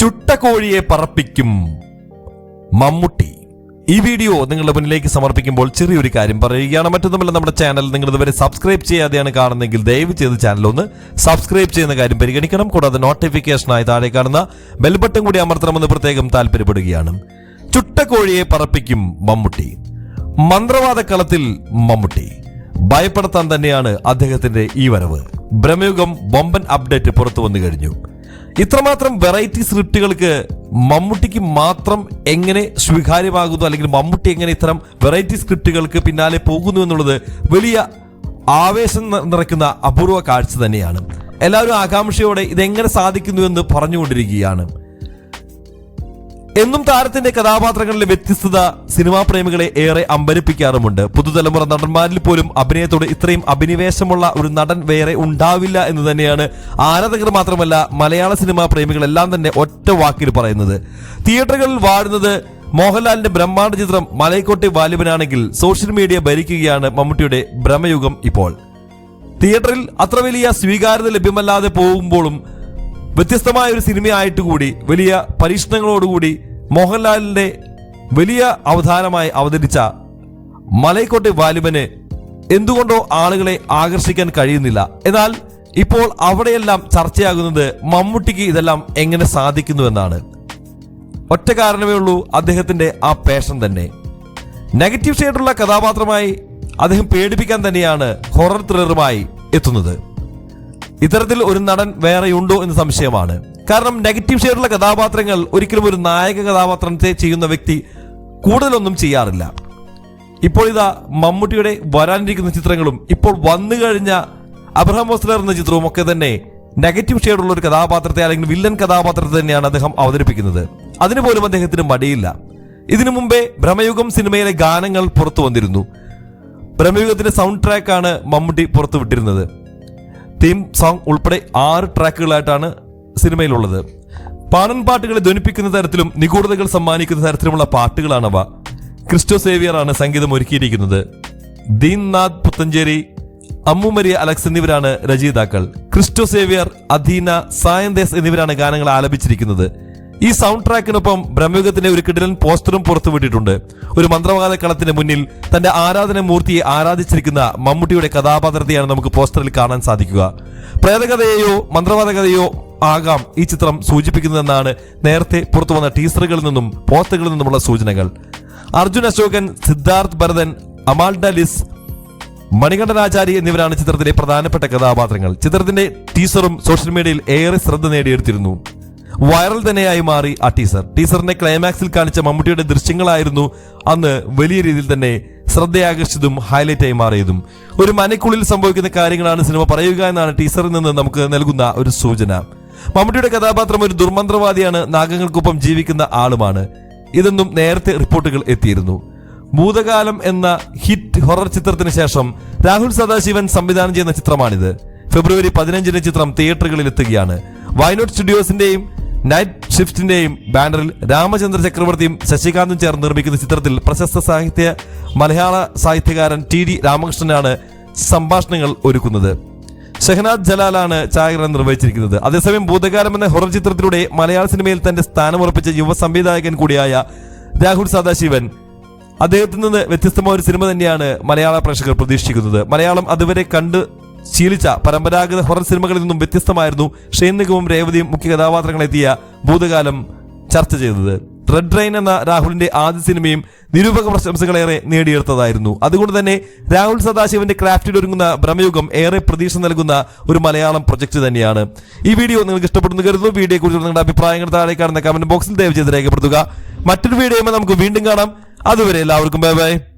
ചുട്ടക്കോഴിയെ പറപ്പിക്കും മമ്മൂട്ടി. ഈ വീഡിയോ നിങ്ങളുടെ മുന്നിലേക്ക് സമർപ്പിക്കുമ്പോൾ ചെറിയൊരു കാര്യം പറയുകയാണ്. മറ്റൊന്നുമല്ല നമ്മുടെ ചാനൽ നിങ്ങൾ ഇതുവരെ സബ്സ്ക്രൈബ് ചെയ്യാതെയാണ് കാണുന്നതെങ്കിൽ ദയവ് ചെയ്ത് ചാനൽ ഒന്ന് സബ്സ്ക്രൈബ് ചെയ്യുന്ന കാര്യം പരിഗണിക്കണം. കൂടാതെ നോട്ടിഫിക്കേഷനായി താഴെ കാണുന്ന ബെൽ ബട്ടൺ കൂടി അമർത്തണമെന്ന് പ്രത്യേകം താല്പര്യപ്പെടുകയാണ്. ചുട്ടക്കോഴിയെ പറപ്പിക്കും മമ്മൂട്ടി. മന്ത്രവാദ കളത്തിൽ മമ്മൂട്ടി. ഭയപ്പെടുത്താൻ തന്നെയാണ് അദ്ദേഹത്തിന്റെ ഈ വരവ്. ബ്രഹ്മയുഗം ബൊമ്പൻ അപ്ഡേറ്റ് പുറത്തു വന്നു കഴിഞ്ഞു. ഇത്രമാത്രം വെറൈറ്റി സ്ക്രിപ്റ്റുകൾക്ക് മമ്മൂട്ടിക്ക് മാത്രം എങ്ങനെ സ്വീകാര്യമാകുന്നു അല്ലെങ്കിൽ മമ്മൂട്ടി എങ്ങനെ ഇത്തരം വെറൈറ്റി സ്ക്രിപ്റ്റുകൾക്ക് പിന്നാലെ പോകുന്നു എന്നുള്ളത് വലിയ ആവേശം നിറയ്ക്കുന്ന അപൂർവ കാഴ്ച തന്നെയാണ്. എല്ലാവരും ആകാംക്ഷയോടെ ഇതെങ്ങനെ സാധിക്കുന്നു എന്ന് പറഞ്ഞുകൊണ്ടിരിക്കുകയാണ്. എന്നും താരത്തിന്റെ കഥാപാത്രങ്ങളിലെ വ്യത്യസ്തത സിനിമാ പ്രേമികളെ ഏറെ അമ്പരിപ്പിക്കാറുമുണ്ട്. പുതുതലമുറ നടന്മാരിൽ പോലും അഭിനയത്തോട് ഇത്രയും അഭിനിവേശമുള്ള ഒരു നടൻ വേറെ ഉണ്ടാവില്ല എന്ന് തന്നെയാണ് ആരാധകർ മാത്രമല്ല മലയാള സിനിമാ പ്രേമികളെല്ലാം തന്നെ ഒറ്റ വാക്കിൽ പറയുന്നത്. തിയേറ്ററുകളിൽ വാഴുന്നത് മോഹൻലാലിന്റെ ബ്രഹ്മാണ്ഡ ചിത്രം മലയക്കോട്ടി വാലിബനാണെങ്കിൽ സോഷ്യൽ മീഡിയ ഭരിക്കുകയാണ് മമ്മൂട്ടിയുടെ ഭ്രമയുഗം ഇപ്പോൾ. തിയേറ്ററിൽ അത്ര വലിയ സ്വീകാര്യത ലഭ്യമല്ലാതെ പോകുമ്പോഴും വ്യത്യസ്തമായ ഒരു സിനിമയായിട്ട് കൂടി വലിയ പരീക്ഷണങ്ങളോടുകൂടി മോഹൻലാലിന്റെ വലിയ അവതാരമായി അവതരിച്ച മലൈക്കോട്ടെ വാലിബന് എന്തുകൊണ്ടോ ആളുകളെ ആകർഷിക്കാൻ കഴിയുന്നില്ല. എന്നാൽ ഇപ്പോൾ അവിടെയെല്ലാം ചർച്ചയാകുന്നത് മമ്മൂട്ടിക്ക് ഇതെല്ലാം എങ്ങനെ സാധിക്കുന്നു എന്നാണ് ഒറ്റ കാരണമേ ഉള്ളൂ അദ്ദേഹത്തിന്റെ ആ പേഷൻ തന്നെ. നെഗറ്റീവ് ഷെയ്ഡുള്ള കഥാപാത്രമായി അദ്ദേഹം പേടിപ്പിക്കാൻ തന്നെയാണ് ഹൊറർ ത്രില്ലറുമായി എത്തുന്നത്. ഇത്തരത്തിൽ ഒരു നടൻ വേറെയുണ്ടോ എന്ന് സംശയമാണ്. കാരണം നെഗറ്റീവ് ഷെയ്ഡുള്ള കഥാപാത്രങ്ങൾ ഒരിക്കലും ഒരു നായക കഥാപാത്രത്തെ ചെയ്യുന്ന വ്യക്തി കൂടുതലൊന്നും ചെയ്യാറില്ല. ഇപ്പോൾ ഇതാ മമ്മൂട്ടിയുടെ വരാനിരിക്കുന്ന ചിത്രങ്ങളും ഇപ്പോൾ വന്നു കഴിഞ്ഞ അബ്രഹാം മോസ്ലർ എന്ന ചിത്രവും ഒക്കെ തന്നെ നെഗറ്റീവ് ഷെയ്ഡുള്ള ഒരു കഥാപാത്രത്തെ അല്ലെങ്കിൽ വില്ലൻ കഥാപാത്രത്തെ തന്നെയാണ് അദ്ദേഹം അവതരിപ്പിക്കുന്നത്. അതിനു പോലും അദ്ദേഹത്തിന് മടിയില്ല. ഇതിനു മുമ്പേ ഭ്രമയുഗം സിനിമയിലെ ഗാനങ്ങൾ പുറത്തു വന്നിരുന്നു. ഭ്രമയുഗത്തിന്റെ സൗണ്ട് ട്രാക്കാണ് മമ്മൂട്ടി പുറത്തുവിട്ടിരുന്നത്. തീം സോങ് ഉൾപ്പെടെ ആറ് ട്രാക്കുകളായിട്ടാണ് സിനിമയിലുള്ളത്. പാണൻ പാട്ടുകളെ ധ്വനിപ്പിക്കുന്ന തരത്തിലും നിഗൂഢതകൾ സമ്മാനിക്കുന്ന തരത്തിലുമുള്ള പാട്ടുകളാണവ. ക്രിസ്റ്റോ സേവിയറാണ് സംഗീതം ഒരുക്കിയിരിക്കുന്നത്. ദീൻനാഥ് പുത്തഞ്ചേരി അമ്മുമരിയ അലക്സ് എന്നിവരാണ് രചയിതാക്കൾ. ക്രിസ്റ്റോ സേവിയർ അധീന സായന്തേസ് എന്നിവരാണ് ഗാനങ്ങൾ ആലപിച്ചിരിക്കുന്നത്. ഈ സൗണ്ട് ട്രാക്കിനൊപ്പം ബ്രഹ്മയുഗത്തിന്റെ ഒരു കിടിലൻ പോസ്റ്ററും പുറത്തുവിട്ടിട്ടുണ്ട്. ഒരു മന്ത്രവാദ കളത്തിന് മുന്നിൽ തന്റെ ആരാധന മൂർത്തിയെ ആരാധിച്ചിരിക്കുന്ന മമ്മൂട്ടിയുടെ കഥാപാത്രത്തെയാണ് നമുക്ക് പോസ്റ്ററിൽ കാണാൻ സാധിക്കുക. പ്രേതകഥയെയോ മന്ത്രവാദ കഥയോ ആകാം ഈ ചിത്രം സൂചിപ്പിക്കുന്നതെന്നാണ് നേരത്തെ പുറത്തു വന്ന ടീസറുകളിൽ നിന്നും പോസ്റ്ററുകളിൽ നിന്നുമുള്ള സൂചനകൾ. അർജുൻ അശോകൻ സിദ്ധാർത്ഥ് ഭരതൻ അമാൽഡ ലിസ് മണികണ്ഠനാചാരി എന്നിവരാണ് ചിത്രത്തിലെ പ്രധാനപ്പെട്ട കഥാപാത്രങ്ങൾ. ചിത്രത്തിന്റെ ടീസറും സോഷ്യൽ മീഡിയയിൽ ഏറെ ശ്രദ്ധ നേടിയെടുത്തിരുന്നു. വൈറൽ തന്നെയായി മാറി ആ ടീസർ. ടീസറിന്റെ ക്ലൈമാക്സിൽ കാണിച്ച മമ്മൂട്ടിയുടെ ദൃശ്യങ്ങളായിരുന്നു അന്ന് വലിയ രീതിയിൽ തന്നെ ശ്രദ്ധയാകർഷിച്ചതും ഹൈലൈറ്റ് ആയി മാറിയതും. ഒരു മനക്കുള്ളിൽ സംഭവിക്കുന്ന കാര്യങ്ങളാണ് സിനിമ പറയുക എന്നാണ് ടീസറിൽ നിന്ന് നമുക്ക് നൽകുന്ന ഒരു സൂചന. മമ്മൂട്ടിയുടെ കഥാപാത്രം ഒരു ദുർമന്ത്രവാദിയാണ് നാഗങ്ങൾക്കൊപ്പം ജീവിക്കുന്ന ആളുമാണ്. ഇതെന്നും നേരത്തെ റിപ്പോർട്ടുകൾ എത്തിയിരുന്നു. ഭൂതകാലം എന്ന ഹിറ്റ് ഹൊറർ ചിത്രത്തിന് ശേഷം രാഹുൽ സദാശിവൻ സംവിധാനം ചെയ്യുന്ന ചിത്രമാണിത്. ഫെബ്രുവരി പതിനഞ്ചിന് ചിത്രം തിയേറ്ററുകളിൽ എത്തുകയാണ്. വയനാട് സ്റ്റുഡിയോസിന്റെയും നൈറ്റ് ഷിഫ്റ്റിന്റെയും ബാനറിൽ രാമചന്ദ്ര ചക്രവർത്തിയും ശശികാന്തും ചേർന്ന് നിർമ്മിക്കുന്ന ചിത്രത്തിൽ പ്രശസ്ത സാഹിത്യ മലയാള സാഹിത്യകാരൻ ടി ഡി രാമകൃഷ്ണനാണ് സംഭാഷണങ്ങൾ ഒരുക്കുന്നത്. ഷെഹനാദ് ജലാലാണ് ഛായാഗ്രഹണം നിർവഹിച്ചിരിക്കുന്നത്. അതേസമയം ഭൂതകാലം എന്ന ഹൊറർ ചിത്രത്തിലൂടെ മലയാള സിനിമയിൽ തന്റെ സ്ഥാനമുറപ്പിച്ച യുവ സംവിധായകൻ കൂടിയായ രാഹുൽ സദാശിവൻ അദ്ദേഹത്തിൽ നിന്ന് വ്യത്യസ്തമായ ഒരു സിനിമ തന്നെയാണ് മലയാള പ്രേക്ഷകർ പ്രതീക്ഷിക്കുന്നത്. മലയാളം അതുവരെ കണ്ട് ശീലിച്ച പരമ്പരാഗത ഹൊറർ സിനിമകളിൽ നിന്നും വ്യത്യസ്തമായിരുന്നു ഷെയ്ൻ രേവതിയും മുഖ്യ കഥാപാത്രങ്ങളെത്തിയ ഭൂതകാലം ചർച്ച ചെയ്തത്. റെഡ് ട്രെയിൻ എന്ന രാഹുലിന്റെ ആദ്യ സിനിമയും നിരൂപക പ്രശംസകളേറെ നേടിയെടുത്തതായിരുന്നു. അതുകൊണ്ട് തന്നെ രാഹുൽ സദാശിവന്റെ ക്രാഫ്റ്റിൽ ഒരുങ്ങുന്ന ഭ്രമയുഗം ഏറെ പ്രതീക്ഷ നൽകുന്ന ഒരു മലയാളം പ്രൊജക്ട് തന്നെയാണ്. ഈ വീഡിയോ നിങ്ങൾക്ക് ഇഷ്ടപ്പെടുന്നു കരുതുന്നു. വീഡിയോ കുറിച്ച് നിങ്ങളുടെ അഭിപ്രായങ്ങൾ താഴെ കാണുന്ന കമന്റ് ബോക്സിൽ ദയവ് ചെയ്ത് രേഖപ്പെടുത്തുക. മറ്റൊരു വീഡിയോ നമുക്ക് വീണ്ടും കാണാം. അതുവരെ എല്ലാവർക്കും ബൈ ബൈ.